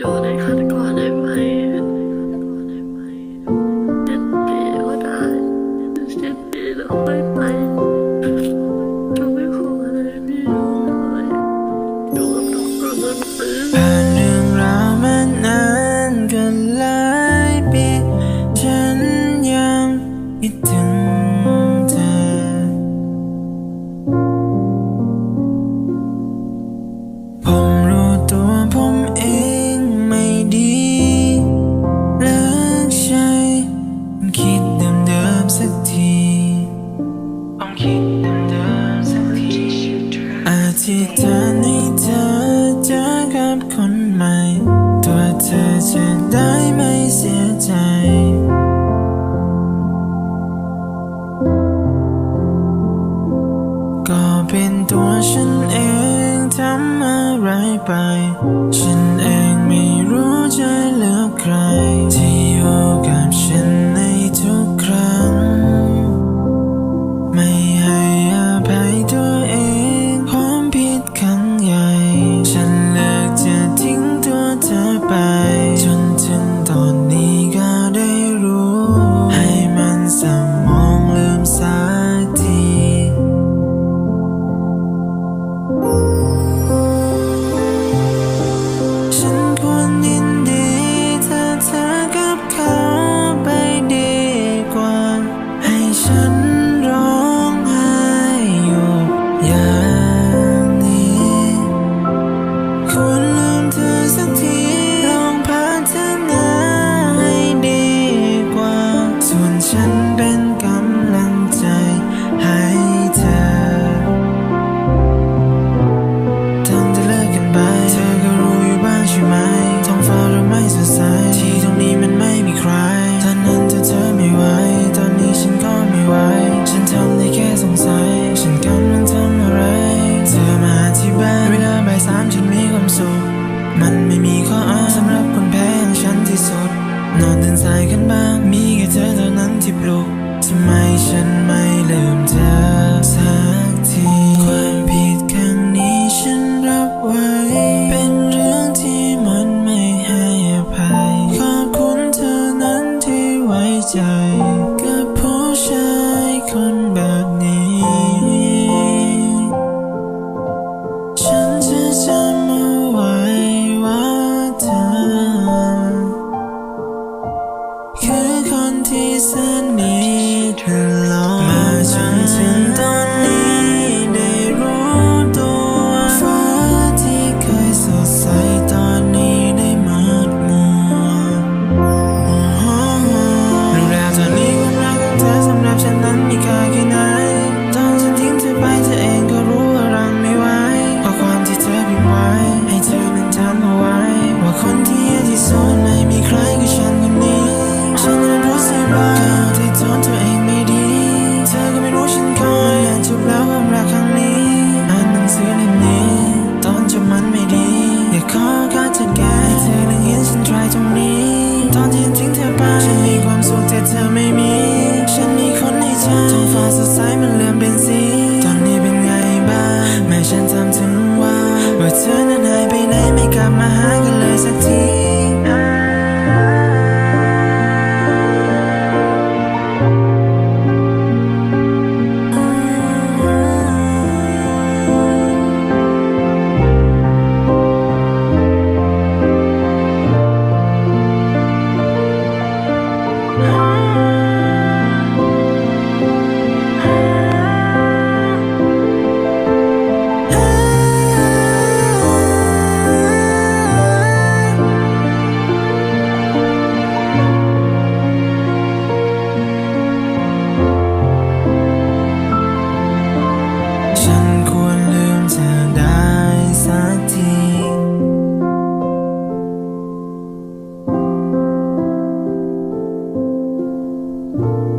อยู่ในฆาตกรได้ไหมเจ็ดปีก็ได้เจ็ดปีแล้วค่อยไปจะไม่ขออะไพี่เลยมผ่านเรื่องราวมานานกันหลายปี ฉันยังคิดถึ ก็เป็นตัวฉันเองทำอะไรไป ฉันเองไม่รู้จะเลือกใคร ที่อยู่กับฉันในทุกครั้ง ไม่ให้อภัยตัวเองความผิดครั้งใหญ่ ฉันเลือกจะ Yeah. ที่ปลุกทำไมฉันไม่ลืมเธอสักทีความผิดครั้งนี้ฉันรับไว้ เป็นเรื่องที่มันไม่ให้อภัย ขอบคุณเธอนั้นที่ไว้ใจ you.